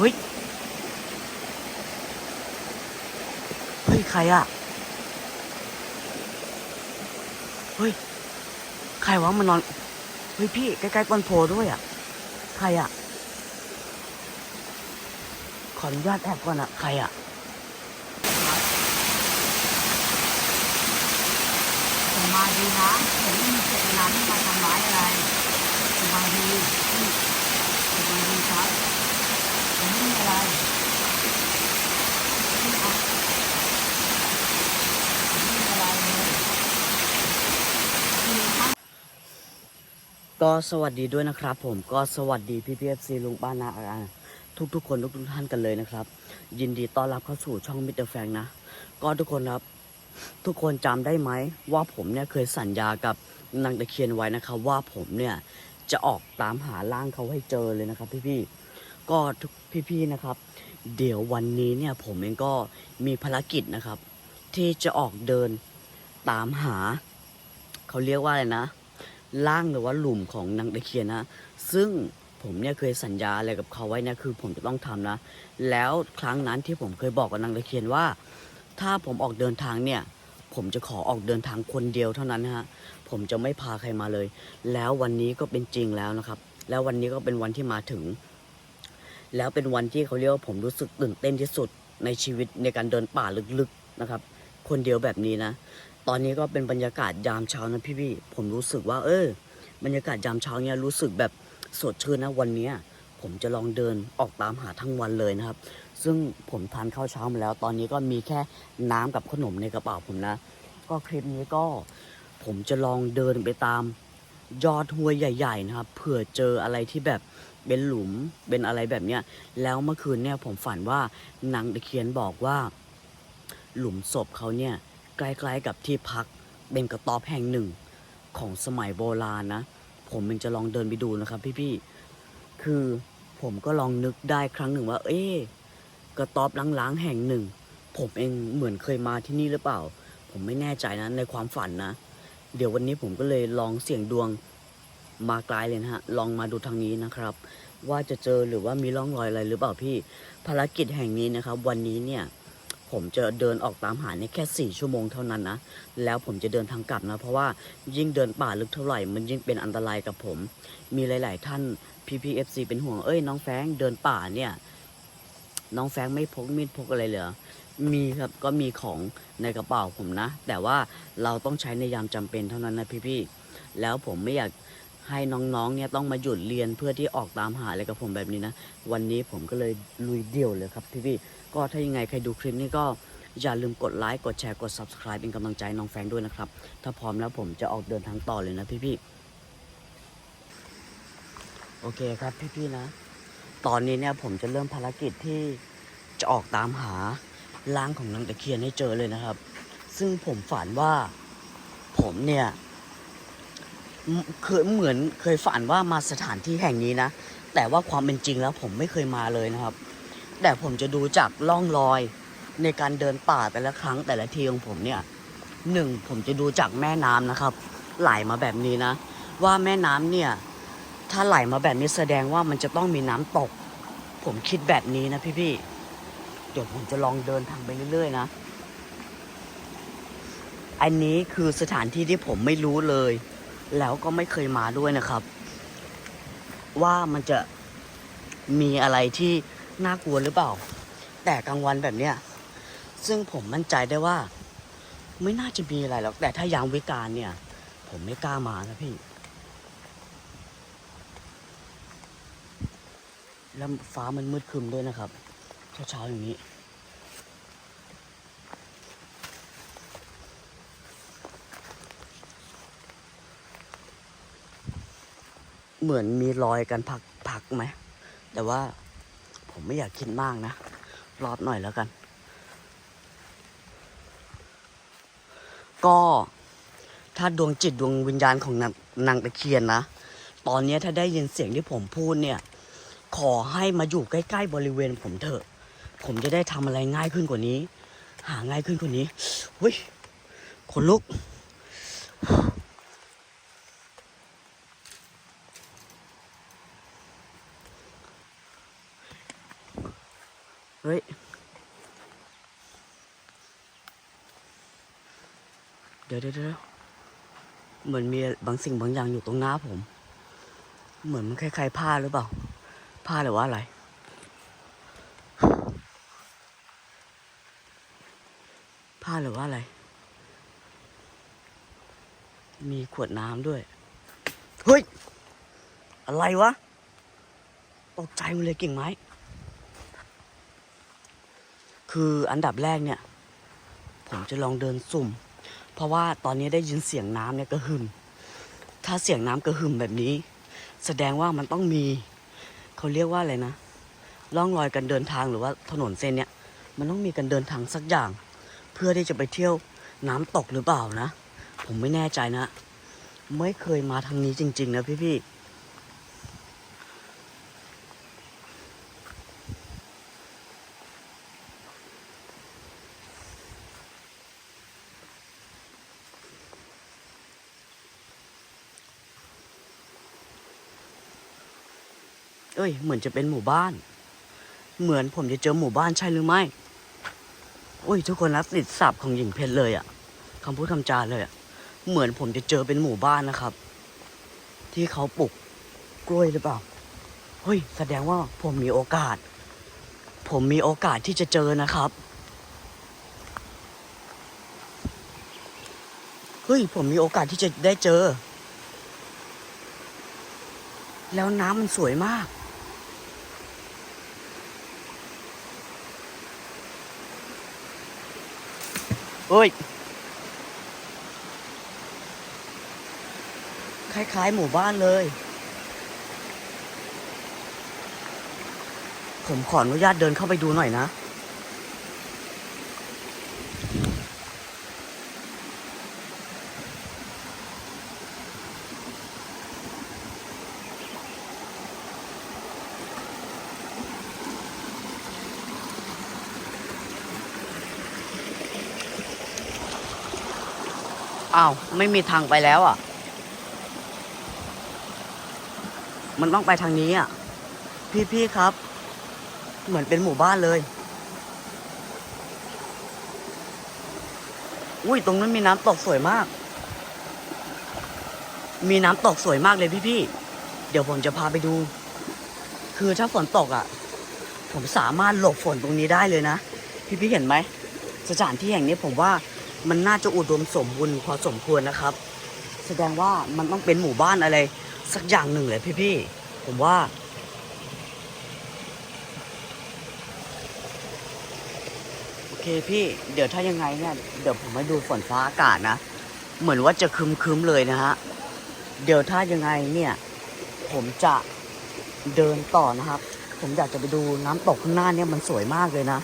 เฮ้ย เฮ้ย ใครอะเฮ้ย ใครวะมันนอน เฮ้ยพี่ ใกล้ๆต้นโพด้วยอะใครอะขออนุญาตแอบก่อนอะใครอะสบาดีนะผมไม่มีเจตนาที่มาทำร้ายอะไรสบาดีอืมสบายดีครับผม ไม่มีอะไรไม่เอาผมไม่มีอะไรเลยมีครับก็สวัสดีด้วยนะครับ ผมก็สวัสดีพี่พีเอฟซีลุงป้านาอาทุกทุกคนทุกทุกท่านกันเลยนะครับ ยินดีต้อนรับเข้าสู่ช่องมิเตอร์แฟงนะ ก็ทุกคนครับ ทุกคนจำได้ไหม ว่าผมเนี่ยเคยสัญญากับนางตะเคียนไว้นะครับ ว่าผมเนี่ยจะออกตามหาร่างเขาให้เจอเลยนะครับพี่ๆ ก็ทุกพี่ๆนะครับ เดี๋ยววันนี้เนี่ยผมเองก็มีภารกิจนะครับ ที่จะออกเดินตามหา เขาเรียกว่าอะไรนะร่างหรือว่าหลุมของนางตะเคียนนะซึ่งผมเนี่ยเคยสัญญาอะไรกับเขาไว้นะคือ ผมจะต้องทำนะ แล้วครั้งนั้นที่ผมเคยบอกกับนางตะเคียนว่า ถ้าผมออกเดินทางเนี่ย ผมจะขอออกเดินทางคนเดียวเท่านั้นนะฮะผมจะไม่พาใครมาเลย แล้ววันนี้ก็เป็นจริงแล้วนะครับ แล้ววันนี้ก็เป็นวันที่มาถึง แล้วเป็นวันที่เขาเรียกว่าผมรู้สึกตื่นเต้นที่สุดในชีวิตในการเดินป่าลึกๆนะครับ คนเดียวแบบนี้นะ ตอนนี้ก็เป็นบรรยากาศยามเช้านะพี่ๆผมรู้สึกว่า เออ บรรยากาศยามเช้าเนี่ยรู้สึกแบบสดชื่นนะวันนี้ผมจะลองเดินออกตามหาทั้งวันเลยนะครับ ซึ่งผมทานข้าวเช้ามาแล้ว ตอนนี้ก็มีแค่น้ำกับขนมในกระเป๋าผมนะ ก็คลิปนี้ก็ผมจะลองเดินไปตามยอดห้วยใหญ่ ๆ นะครับ เผื่อเจออะไรที่แบบ เป็นหลุมเป็นอะไรแบบเนี้ยแล้วเมื่อคืนเนี่ยผมฝันว่านางตะเคียนบอกว่า หลุมศพเขาเนี่ยใกล้ๆกับที่พักเป็นกระต๊อบแห่งหนึ่งของสมัยโบราณนะ ผมมันจะลองเดินไปดูนะครับพี่ๆคือผมก็ลองนึกได้ครั้งหนึ่งว่า เอ๊ะกระต๊อบล้างๆแห่งหนึ่ง ผมเองเหมือนเคยมาที่นี่หรือเปล่า ผมไม่แน่ใจนะในความฝันนะ เดี๋ยววันนี้ผมก็เลยลองเสี่ยงดวง มาไกลเลยนะฮะ ลองมาดูทางนี้นะครับ ว่าจะเจอหรือว่ามีร่องรอยอะไรหรือเปล่าพี่ ภารกิจแห่งนี้นะครับ วันนี้เนี่ยผมจะเดินออกตามหาเนี่ยแค่ 4 ชั่วโมงเท่านั้นนะ แล้วผมจะเดินทางกลับนะ เพราะว่ายิ่งเดินป่าลึกเท่าไหร่ มันยิ่งเป็นอันตรายกับผม มีหลาย ๆ ท่าน PPFC เป็นห่วง เอ้ย น้องแฟงเดินป่าเนี่ย น้องแฟงไม่พกมีดพกอะไรเหรอ มีครับก็มีของในกระเป๋าผมนะ แต่ว่าเราต้องใช้ในยามจำเป็นเท่านั้นนะพี่ๆแล้วผมไม่อยาก ให้น้องๆเนี่ยต้องมาหยุดเรียนเพื่อที่ออกตามหาอะไรกับผมแบบนี้นะ วันนี้ผมก็เลยลุยเดี่ยวเลยครับพี่ๆก็ถ้ายังไงใครดูคลิปนี้ก็อย่าลืมกดไลค์กดแชร์กด subscribe เป็นกำลังใจน้องแฟงด้วยนะครับ ถ้าพร้อมแล้วผมจะออกเดินทางต่อเลยนะพี่ๆโอเคครับพี่ๆนะ ตอนนี้เนี่ยผมจะเริ่มภารกิจที่จะออกตามหาร่างของนางตะเคียนให้เจอเลยนะครับ ซึ่งผมฝันว่าผมเนี่ย เคยเหมือนเคยฝันว่ามาสถานที่แห่งนี้นะ แต่ว่าความเป็นจริงแล้วผมไม่เคยมาเลยนะครับ แต่ผมจะดูจากล่องรอย ในการเดินป่าแต่ละครั้งแต่ละทีของผมเนี่ยหนึ่งผมจะดูจากแม่น้ำนะครับ ไหลมาแบบนี้นะ ว่าแม่น้ำเนี่ย ถ้าไหลมาแบบนี้แสดงว่ามันจะต้องมีน้ำตก ผมคิดแบบนี้นะพี่ๆเดี๋ยวผมจะลองเดินทางไปเรื่อยๆนะ อันนี้คือสถานที่ที่ผมไม่รู้เลย แล้วก็ไม่เคยมาด้วยนะครับ ว่ามันจะมีอะไรที่น่ากลัวหรือเปล่า แต่กลางวันแบบเนี้ยซึ่งผมมั่นใจได้ว่า ไม่น่าจะมีอะไรหรอกแต่ถ้ายามวิการเนี่ย ผมไม่กล้ามานะพี่ แล้วฟ้ามันมืดครึมด้วยนะครับ เช้าๆอย่างนี้ เหมือนมีรอยกันพักพักไหม แต่ว่าผมไม่อยากคิดมากนะ รอดหน่อยแล้วกัน ก็ถ้าดวงจิตดวงวิญญาณของนางนางตะเคียนนะ ตอนนี้ถ้าได้ยินเสียงที่ผมพูดเนี่ย ขอให้มาอยู่ใกล้ ๆ บริเวณผมเถอะ ผมจะได้ทำอะไรง่ายขึ้นกว่านี้ หาง่ายขึ้นกว่านี้เฮ้ยขนลุก ฮ้ยเดี๋ยวเดี๋ยวเดี๋ยวเหมือนมีบางสิ่งบางอย่างอยู่ตรงหน้าผม เหมือนมันคล้ายๆผ้าหรือเปล่า ผ้าหรือว่าอะไร ผ้าหรือว่าอะไร มีขวดน้ำด้วย เฮ้ย อะไรวะ ตกใจมันเลยกิ่งไม้ คืออันดับแรกเนี่ย ผมจะลองเดินสุ่ม เพราะว่าตอนนี้ได้ยินเสียงน้ำเนี่ยกระหึ่ม ถ้าเสียงน้ำกระหึ่มแบบนี้ แสดงว่ามันต้องมี เขาเรียกว่าอะไรนะร่องรอยการเดินทางหรือว่าถนนเส้นเนี้ยมันต้องมีการเดินทางสักอย่าง เพื่อที่จะไปเที่ยวน้ำตกหรือเปล่านะ ผมไม่แน่ใจนะ ไม่เคยมาทางนี้จริง ๆ นะพี่ๆ เอ้ยเหมือนจะเป็นหมู่บ้าน เหมือนผมจะเจอหมู่บ้านใช่หรือไม่อุ้ย ทุกคนรับติดสับของหญิงเพชรเลยอะคำพูดคำจาเลยอะเหมือนผมจะเจอเป็นหมู่บ้านนะครับ ที่เขาปลูกกล้วยหรือเปล่าเฮ้ย แสดงว่าผมมีโอกาส ผมมีโอกาสที่จะเจอนะครับ เฮ้ย ผมมีโอกาสที่จะได้เจอ แล้วน้ำมันสวยมาก เฮ้ย คล้ายๆหมู่บ้านเลย ผมขออนุญาตเดินเข้าไปดูหน่อยนะาวไม่มีทางไปแล้วอะ มันต้องไปทางนี้อะ พี่ๆครับ เหมือนเป็นหมู่บ้านเลย อุ้ยตรงนั้นมีน้ำตกสวยมาก มีน้ำตกสวยมากเลยพี่ๆเดี๋ยวผมจะพาไปดู คือถ้าฝนตกอะ ผมสามารถหลบฝนตรงนี้ได้เลยนะ พี่ๆเห็นไหมสถานที่แห่งนี้ผมว่า มันน่าจะอุดมสมบูรณ์พอสมควรนะครับ แสดงว่ามันต้องเป็นหมู่บ้านอะไร สักอย่างหนึ่งเลยพี่ๆผมว่า โอเคพี่ เดี๋ยวถ้ายังไงเนี่ย เดี๋ยวผมมาดูฝนฟ้าอากาศนะ เหมือนว่าจะคึมๆเลยนะฮะ เดี๋ยวถ้ายังไงเนี่ย ผมจะเดินต่อนะครับ ผมอยากจะไปดูน้ำตกข้างหน้าเนี่ยมันสวยมากเลยนะ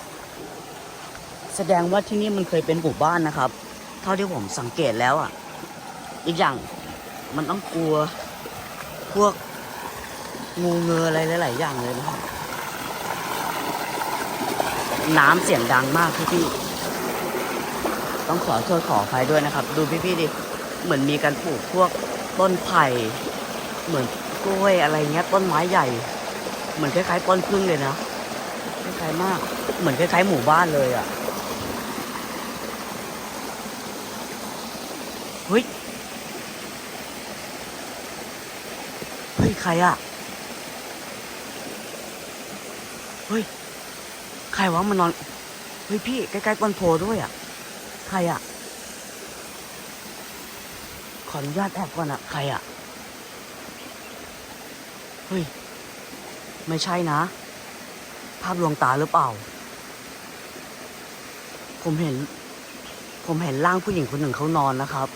แสดงว่าที่นี่มันเคยเป็นหมู่บ้านนะครับ เท่าที่ผมสังเกตแล้วอะ อีกอย่างมันต้องกลัวพวกงูเงืออะไรหลาย ๆ อย่างเลยนะครับ น้ำเสียงดังมากพี่ ๆ ต้องขอโทษขออภัยด้วยนะครับ ดูพี่ ๆ ดิ เหมือนมีการปลูกพวกต้นไผ่ เหมือนกล้วยอะไรเงี้ยต้นไม้ใหญ่ เหมือนคล้าย ๆ ต้นพึ่งเลยนะ คล้าย ๆ มาก เหมือนคล้าย ๆ หมู่บ้านเลยอะฮ้ย เฮ้ย ใครอะเฮ้ย ใครวะมันนอน เฮ้ยพี่ใกล้ๆต้นโพด้วยอะใครอะขออนุญาตแอบก่อนอะใครอะเฮ้ย ไม่ใช่นะ ภาพลวงตาหรือเปล่า ผมเห็น ผมเห็นร่างผู้หญิงคนหนึ่งเขานอนนะครับ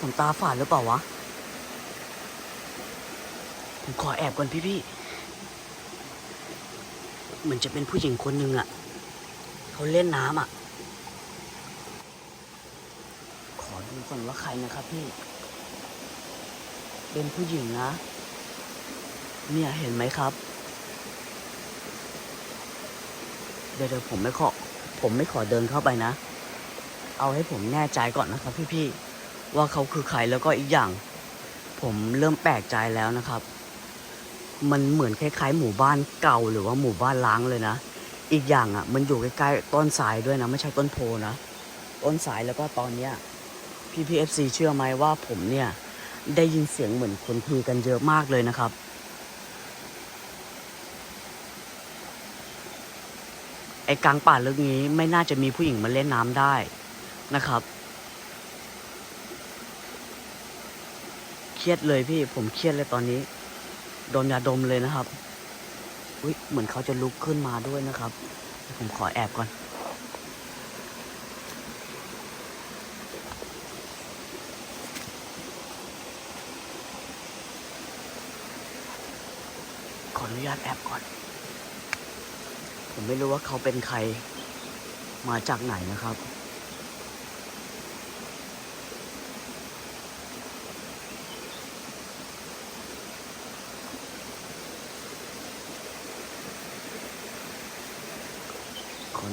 ผมตาฝาดหรือเปล่าวะ ผมขอแอบก่อนพี่พี่เหมือนจะเป็นผู้หญิงคนหนึ่งอะ่ะเขาเล่นน้ำอะ ขอดูก่อนว่าใครนะครับพี่ เป็นผู้หญิงนะ เนี่ยเห็นไหมครับ เดี๋ยวเดี๋ยวผมไม่ขอ ผมไม่ขอเดินเข้าไปนะ เอาให้ผมแน่ใจก่อนนะครับพี่ๆว่าเขาคือใครแล้วก็อีกอย่าง ผมเริ่มแปลกใจแล้วนะครับ มันเหมือนคล้ายๆ หมู่บ้านเก่าหรือว่าหมู่บ้านล้างเลยนะ อีกอย่างอะ มันอยู่ใกล้ๆต้นสายด้วยนะ ไม่ใช่ต้นโพนะ ต้นสายแล้วก็ตอนเนี้ยพี่พีเอฟซีเชื่อไหมว่าผมเนี่ย ได้ยินเสียงเหมือนคนคุยกันเยอะมากเลยนะครับไอ้กลางป่าลึกนี้ไม่น่าจะมีผู้หญิงมาเล่นน้ำได้นะครับ เครียดเลยพี่ผมเครียดเลยตอนนี้ ดมยาดมเลยนะครับอุ้ยเหมือนเขาจะลุกขึ้นมาด้วยนะครับ ผมขอแอบก่อน ขออนุญาตแอบก่อน ผมไม่รู้ว่าเขาเป็นใครมาจากไหนนะครับ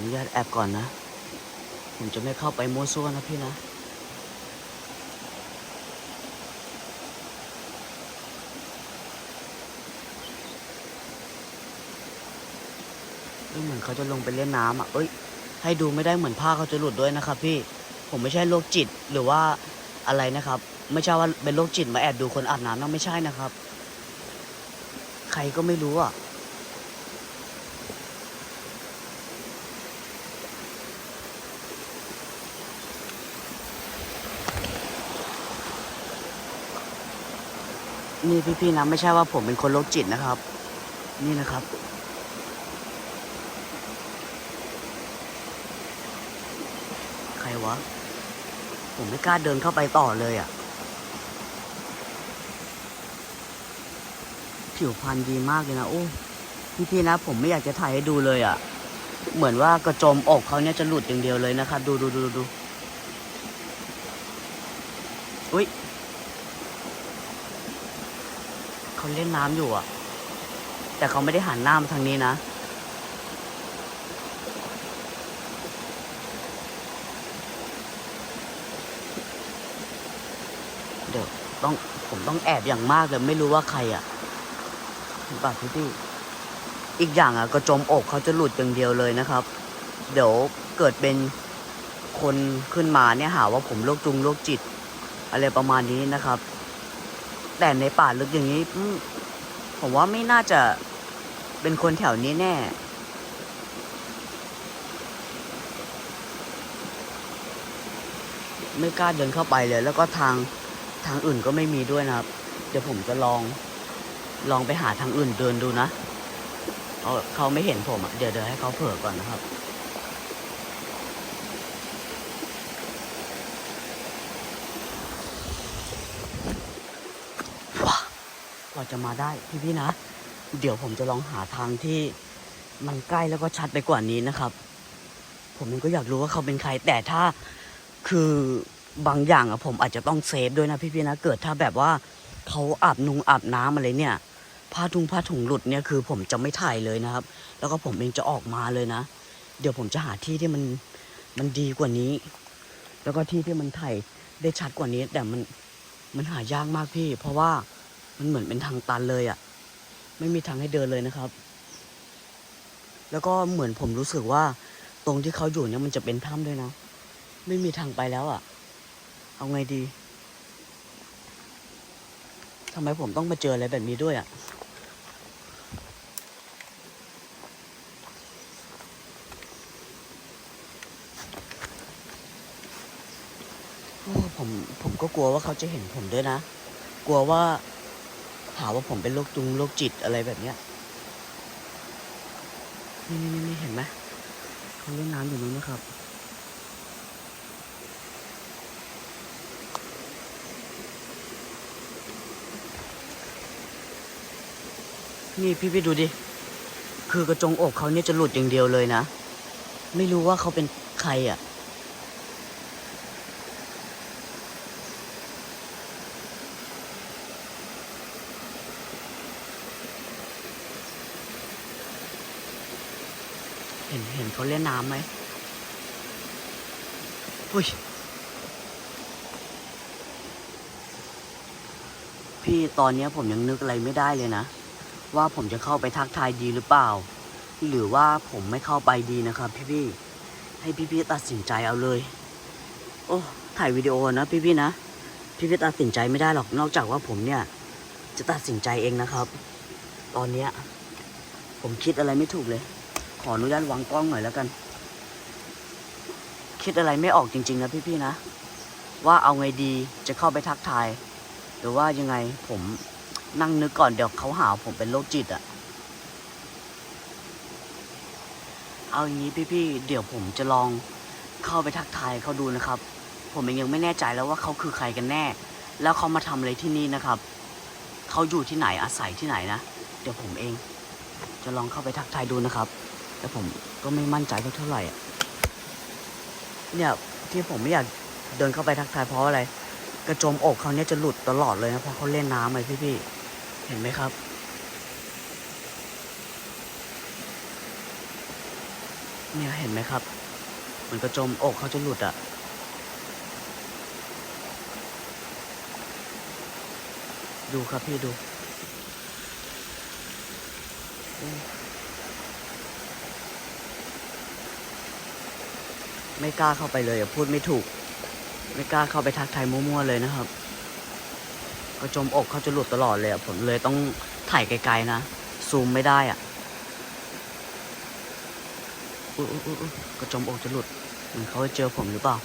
นุญาตแอบก่อนนะ ผมจะไม่เข้าไปมั่วซั่วนะพี่นะเหมือนเขาจะลงไปเล่นน้ำอะ เอ้ย ให้ดูไม่ได้เหมือนผ้าเขาจะหลุดด้วยนะครับ พี่ ผมไม่ใช่โรคจิตหรือว่าอะไรนะครับ ไม่ใช่ว่าเป็นโรคจิตมาแอบดูคนอาบน้ำนะไม่ใช่นะครับ ใครก็ไม่รู้อะ นี่พี่ๆนะ ไม่ใช่ว่าผมเป็นคนโรคจิตนะครับ นี่นะครับ ใครวะ ผมไม่กล้าเดินเข้าไปต่อเลยอะ่ะ ผิวพรรณดีมากเลยนะ โอ้ พี่ๆนะ ผมไม่อยากจะถ่ายให้ดูเลยอะ่ะ เหมือนว่ากระโจมอกเขาเนี่ยจะหลุดอย่างเดียวเลยนะครับ ดูดูดูดูอุ้ย เขาเล่นน้ำอยู่อะแต่เขาไม่ได้หันหน้ามาทางนี้นะเดี๋ยวต้องผมต้องแอบอย่างมากเลยไม่รู้ว่าใครอะบาพี่พี่อีกอย่างอะกระจมอกเขาจะหลุดอย่างเดียวเลยนะครับ เดี๋ยวเกิดเป็นคนขึ้นมาเนี่ยหาว่าผมโรคจุงโรคจิต อะไรประมาณนี้นะครับ แต่ในป่าลึกอย่างนี้ผมว่าไม่น่าจะเป็นคนแถวนี้แน่ ไม่กล้าเดินเข้าไปเลย แล้วก็ทางทางอื่นก็ไม่มีด้วยนะครับ เดี๋ยวผมจะลอง ลองไปหาทางอื่นเดินดูนะเขาเขาไม่เห็นผมอะ เดี๋ยวเดี๋ยวให้เขาเผลอก่อนนะครับ ว้าก ว่าจะมาได้พี่พี่ๆนะ เดี๋ยวผมจะลองหาทางที่มันใกล้แล้วก็ชัดไปกว่านี้นะครับ ผมเองก็อยากรู้ว่าเขาเป็นใคร แต่ถ้าคือบางอย่างอะผมอาจจะต้องเซฟด้วยนะพี่พี่ๆนะ เกิดถ้าแบบว่าเขาอาบนุงอาบน้ำอะไรเนี่ย ผ้าทุงผ้าถุงหลุดเนี่ยคือ ผมจะไม่ถ่ายเลยนะครับ แล้วก็ผมเองจะออกมาเลยนะ เดี๋ยวผมจะหาที่ที่มันมันดีกว่านี้ แล้วก็ที่ที่มันถ่ายได้ชัดกว่านี้ แต่มันมันหายากมากพี่ เพราะว่า มันเหมือนเป็นทางตันเลยอะ่ะ ไม่มีทางให้เดินเลยนะครับ แล้วก็เหมือนผมรู้สึกว่า ตรงที่เขาอยู่เนี่ยมันจะเป็นถ้ำด้วยนะ ไม่มีทางไปแล้วอะ่ะ เอาไงดีทำไมผมต้องมาเจออะไรแบบนี้ด้วยอะ่ะโอ้ผมผมก็กลัวว่าเขาจะเห็นผมด้วยนะ กลัวว่า หาว่าผมเป็นโรคจุงโรคจิตอะไรแบบเนี้ยนี่นี่นี่เห็นไหมเขาเล่นน้ำอยู่นู้นนะครับ นี่พี่พี่ดูดิ คือกระจงอกเขาเนี่ยจะหลุดอย่างเดียวเลยนะ ไม่รู้ว่าเขาเป็นใครอะ เห็นเห็นเขาเล่นน้ำไหมอุ้ย พี่ตอนนี้ผมยังนึกอะไรไม่ได้เลยนะ ว่าผมจะเข้าไปทักทายดีหรือเปล่า หรือว่าผมไม่เข้าไปดีนะครับพี่ๆให้พี่ๆตัดสินใจเอาเลย โอ้ ถ่ายวิดีโอนะพี่ๆนะ พี่ๆตัดสินใจไม่ได้หรอกนอกจากว่าผมเนี่ย จะตัดสินใจเองนะครับ ตอนเนี้ยผมคิดอะไรไม่ถูกเลย ขออนุญาตวางกล้องหน่อยแล้วกัน คิดอะไรไม่ออกจริง ๆ นะพี่ๆนะ ว่าเอาไงดีจะเข้าไปทักทาย หรือว่ายังไงผมนั่งนึกก่อนเดี๋ยวเขาหาผมเป็นโรคจิตอะเอาอย่างนี้พี่ๆเดี๋ยวผมจะลองเข้าไปทักทายเขาดูนะครับ ผมเองยังไม่แน่ใจแล้วว่าเขาคือใครกันแน่ แล้วเขามาทำอะไรที่นี่นะครับเขาอยู่ที่ไหนอาศัยที่ไหนนะ เดี๋ยวผมเอง จะลองเข้าไปทักทายดูนะครับ แต่ผมก็ไม่มั่นใจเท่าไหร่อะเนี่ยที่ผมไม่อยากเดินเข้าไปทักทายเพราะอะไร กระโจมอกเขาเนี่ยจะหลุดตลอดเลยนะเพราะเขาเล่นน้ำเลยพี่ๆเห็นไหมครับเนี่ยเห็นไหมครับเหมือนกระโจมอกเขาจะหลุดอะดูครับพี่ดูโอ้ ไม่กล้าเข้าไปเลยพูดไม่ถูก ไม่กล้าเข้าไปทักทายมั่วๆเลยนะครับกระโจมอกเขาจะหลุดตลอดเลยผมเลยต้องถ่ายไกลๆนะซูมไม่ได้อะอุ๊ยกระโจมอกจะหลุดเหมือนเขาจะเจอผมหรือเปล่า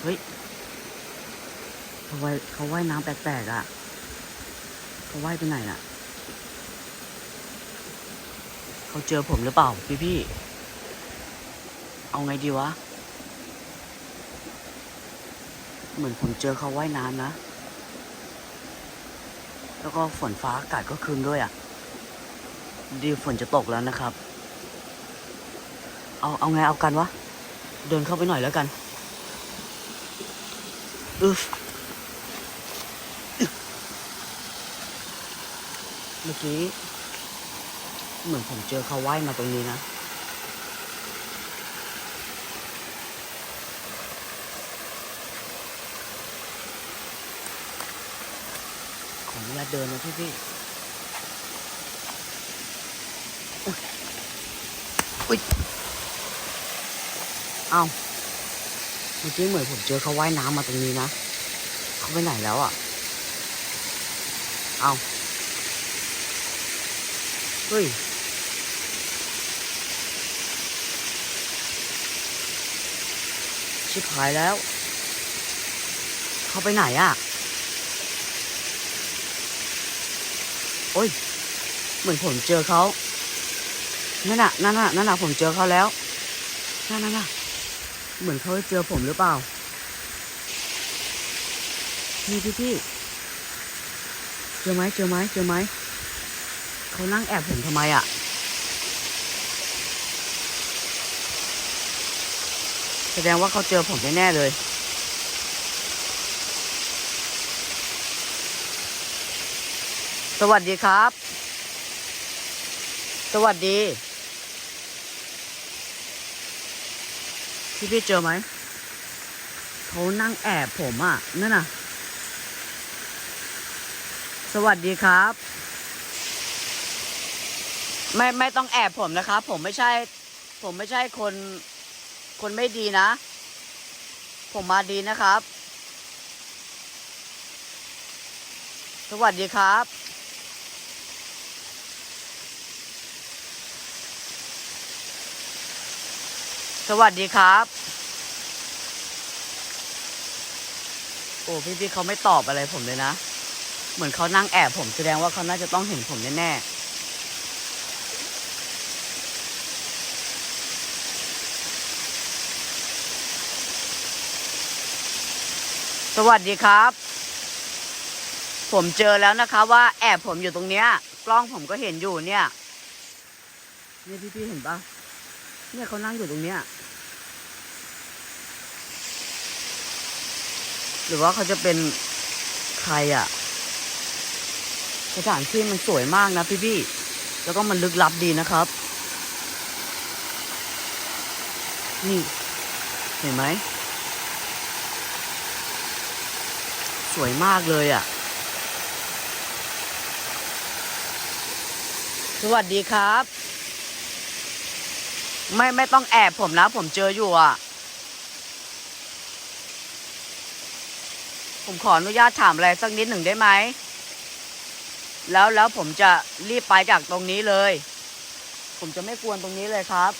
เฮ้ยเขาว่ายเขาว่ายน้ำแปลกๆอะเขาว่ายไปไหนน่ะเขาเจอผมหรือเปล่าพี่ๆเอาไงดีวะ เหมือนผมเจอเขาว่ายน้ำนะ แล้วก็ฝนฟ้าอากาศก็คืนด้วยอะ่ะ ดีฝนจะตกแล้วนะครับ เอาเอาไงเอากันวะ เดินเข้าไปหน่อยแล้วกันอึฟอึ๊ะเมื่อกี้ เหมือนผมเจอเขาว่ายมาตรงนี้นะ ขออนุญาเดินนะพี่พี่อุ๊ยอุ๊ยเอ้าเมื่อกี้เหมือนผมเจอเขาว่ายน้ำมาตรงนี้นะ เขาไปไหนแล้วอะ เอ้าเฮ้ยชิบหายแล้ว เขาไปไหนอะ โอ้ย เหมือนผมเจอเขานั่นน่ะนั่นน่ะนั่นน่ะผมเจอเขาแล้วนั่นน่ะน่ะเหมือนเขาจะเจอผมหรือเปล่าพี่พี่พี่เจอไหมเจอไหมเจอไหมเขานั่งแอบผมทำไมอะแสดงว่าเขาเจอผมแน่ๆเลย สวัสดีครับ สวัสดี พี่พี่เจอไหมเขานั่งแอบผมอะ นั่นน่ะ สวัสดีครับ ไม่ไม่ต้องแอบผมนะครับ ผมไม่ใช่ ผมไม่ใช่คนคนไม่ดีนะ ผมมาดีนะครับ สวัสดีครับ วัสดีครับ โอ้พี่พี่ๆเขาไม่ตอบอะไรผมเลยนะ เหมือนเขานั่งแอบผมแสดงว่าเขาน่าจะต้องเห็นผมแน่ๆสวัสดีครับ ผมเจอแล้วนะคะ ว่าแอบผมอยู่ตรงเนี้ย กล้องผมก็เห็นอยู่เนี่ย เนี่ยพี่พี่ๆเห็นปะเนี่ยเขานั่งอยู่ตรงเนี้ย หรือว่าเขาจะเป็นใครอะสถานที่มันสวยมากนะพี่พี่แล้วก็มันลึกลับดีนะครับ นี่ เห็นไหม สวยมากเลยอะ่ะ สวัสดีครับ ไม่ไม่ต้องแอบผมนะ ผมเจออยู่อะ ผมขออนุญาตถามอะไรสักนิดหนึ่งได้ไหม แล้วแล้วผมจะรีบไปจากตรงนี้เลย ผมจะไม่กวนตรงนี้เลยครับ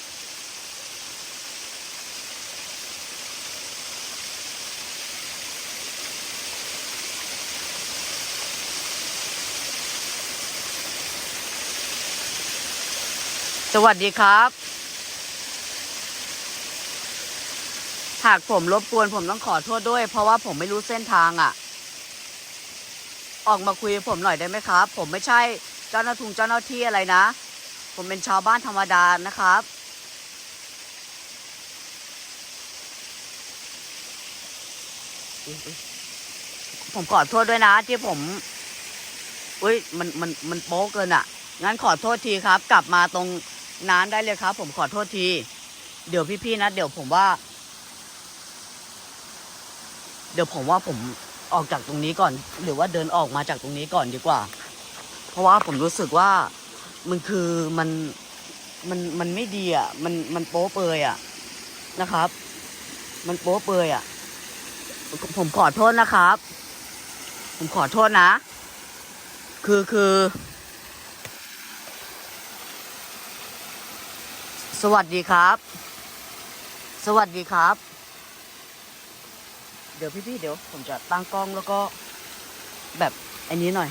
สวัสดีครับ หากผมรบกวนผมต้องขอโทษด้วย เพราะว่าผมไม่รู้เส้นทางอะ่ะ ออกมาคุยผมหน่อยได้ไหมครับ ผมไม่ใช่เจ้าหน้าทุงเจ้าหน้าที่อะไรนะ ผมเป็นชาวบ้านธรรมดานะครับ ผมขอโทษด้วยนะที่ผมอุ้ยมันมันมันโป๊กเกินอะ่ะ งั้นขอโทษทีครับ กลับมาตรงน้ำได้เลยครับ ผมขอโทษที เดี๋ยวพี่ๆนะ เดี๋ยวผมว่า เดี๋ยวผมว่าผมออกจากตรงนี้ก่อน หรือว่าเดินออกมาจากตรงนี้ก่อนดีกว่า เพราะว่าผมรู้สึกว่ามันคือมันมันมันไม่ดีอะ มันมันโป๊เปยอะนะครับ มันโป๊เปยอะ ผมขอโทษนะครับ ผมขอโทษนะ คือคือ สวัสดีครับ สวัสดีครับ ดี๋ยวพี่ๆเดี๋ยวผมจะตั้งกล้องแล้วก็แบบอันนี้หน่อย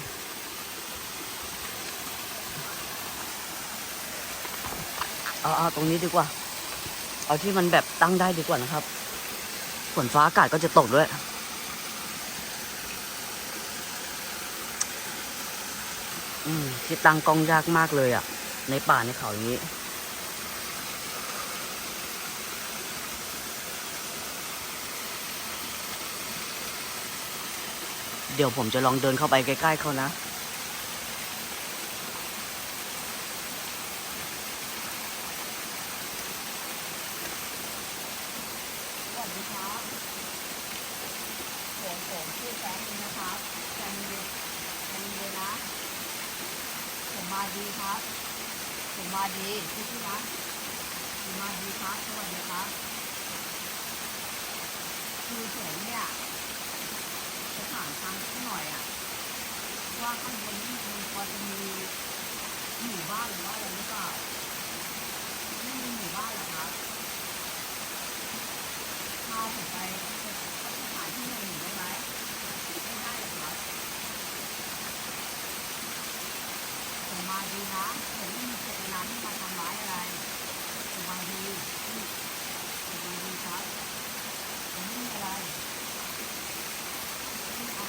เอาเอาตรงนี้ดีกว่า เอาที่มันแบบตั้งได้ดีกว่านะครับ ฝนฟ้าอากาศก็จะตกด้วย อืมที่ตั้งกล้องยากมากเลยอะ ในป่าในเขาอย่างนี้ ดี๋ยวผมจะลองเดินเข้าไปใกล้ๆเขานะ สวัสดีครับผมผมชื่อแฟนนี่นะครับแฟนเดแฟนเดนะ ผมมาดีครับ ผมมาดีพี่พี่นะผมมาดีครับ สวัสดีครับ คือผมเนี่ยจะถามทางที่หน่อยอะว่าข้างบนนี่มันพอจะมีหมู่บ้านหรือว่าอะไรหรือเปล่า ไม่มีหมู่บ้านเหรอครับ พาผมไปสถานที่หนึ่งได้ไหมไม่ได้เหรอครับ ผมมาดีนะ ผมไม่มีเจตนาที่มาทำร้ายอะไร ผมมาดีผมมาดีครับ ผมไม่มีอะไรไม่เอา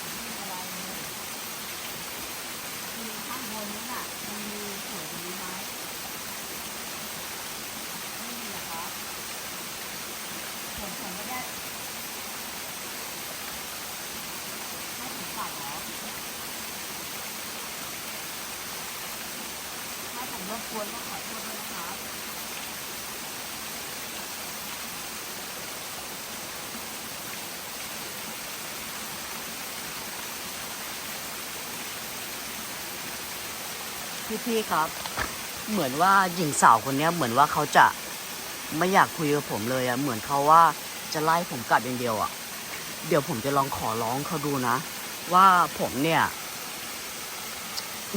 ผมไม่มีอะไรเลยคือข้างบนนี้น่ะ มันมีสวยกว่านี้ไหม ไม่มีเหรอครับผมผมไม่ได้ให้ผมกลับเหรอถ้าผมรบกวนก็ขอโทษด้วยนะครับ พี่ๆครับ เหมือนว่าหญิงสาวคนเนี้ยเหมือนว่าเขาจะไม่อยากคุยกับผมเลยอะเหมือนเขาว่าจะไล่ผมกลับอย่างเดียวอะเดี๋ยวผมจะลองขอร้องเขาดูนะ ว่าผมเนี่ย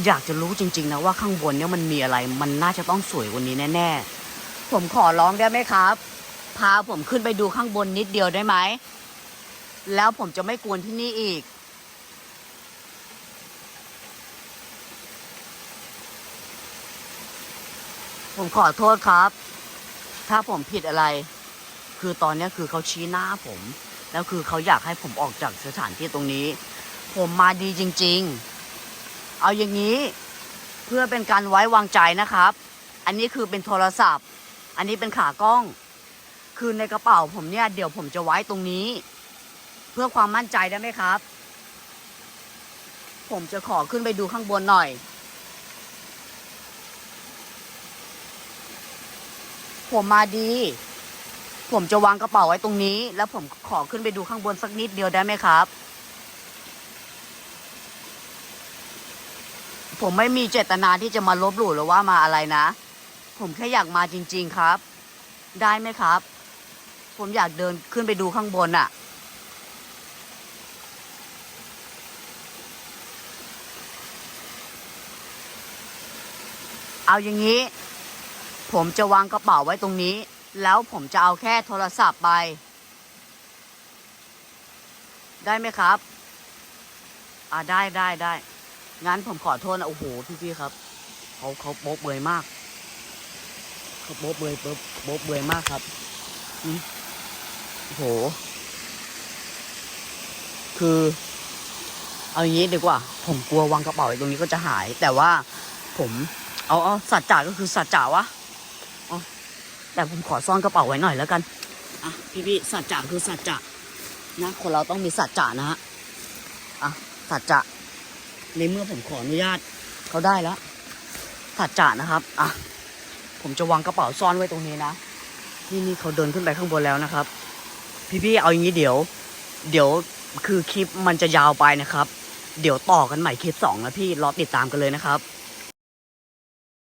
อยากจะรู้จริง ๆ นะว่าข้างบนเนี่ยมันมีอะไร มันน่าจะต้องสวยกว่านี้แน่ๆ ผมขอร้องได้ไหมครับ พาผมขึ้นไปดูข้างบนนิดเดียวได้ไหม แล้วผมจะไม่กวนที่นี่อีก ผมขอโทษครับ ถ้าผมผิดอะไร คือตอนนี้คือเขาชี้หน้าผม แล้วคือเขาอยากให้ผมออกจากสถานที่ตรงนี้ ผมมาดีจริง ๆ เอาอย่างนี้เพื่อเป็นการไว้วางใจนะครับ อันนี้คือเป็นโทรศัพท์ อันนี้เป็นขากล้อง คือในกระเป๋าผมเนี่ย เดี๋ยวผมจะไว้ตรงนี้ เพื่อความมั่นใจได้ไหมครับ ผมจะขอขึ้นไปดูข้างบนหน่อย ผมมาดี ผมจะวางกระเป๋าไว้ตรงนี้ แล้วผมขอขึ้นไปดูข้างบนสักนิดเดียวได้ไหมครับ ผมไม่มีเจตนาที่จะมาลบหลู่หรือว่ามาอะไรนะ ผมแค่อยากมาจริง ๆครับ ได้ไหมครับ ผมอยากเดินขึ้นไปดูข้างบนอะเอาอย่างนี้ ผมจะวางกระเป๋าไว้ตรงนี้ แล้วผมจะเอาแค่โทรศัพท์ไป ได้ไหมครับ อ่าได้ได้ได้ งั้นผมขอโทษนะ โอ้โห พี่ๆครับ เขาเขาโป๊ะเบยมากเขาโป๊ะเบยโป๊ะโป๊ะเบยมากครับโอ้โห คือ เอาอย่างนี้ดีกว่า ผมกลัววางกระเป๋าไว้ตรงนี้ก็จะหาย แต่ว่าผม เอาเอาสัจจะก็คือสัจจะวะ แต่ผมขอซ่อนกระเป๋าไว้หน่อยแล้วกัน อะ พี่ๆสัจจะคือสัจจะนะ คนเราต้องมีสัจจะนะฮะ อะ สัจจะในเมื่อผมขออนุญาตเขาได้แล้ว สัจจะนะครับ อะ ผมจะวางกระเป๋าซ่อนไว้ตรงนี้นะ นี่นี่เขาเดินขึ้นไปข้างบนแล้วนะครับ พี่ๆเอาอย่างนี้เดี๋ยว เดี๋ยวคือคลิปมันจะยาวไปนะครับ เดี๋ยวต่อกันใหม่คลิปสองนะพี่รอติดตามกันเลยนะครับ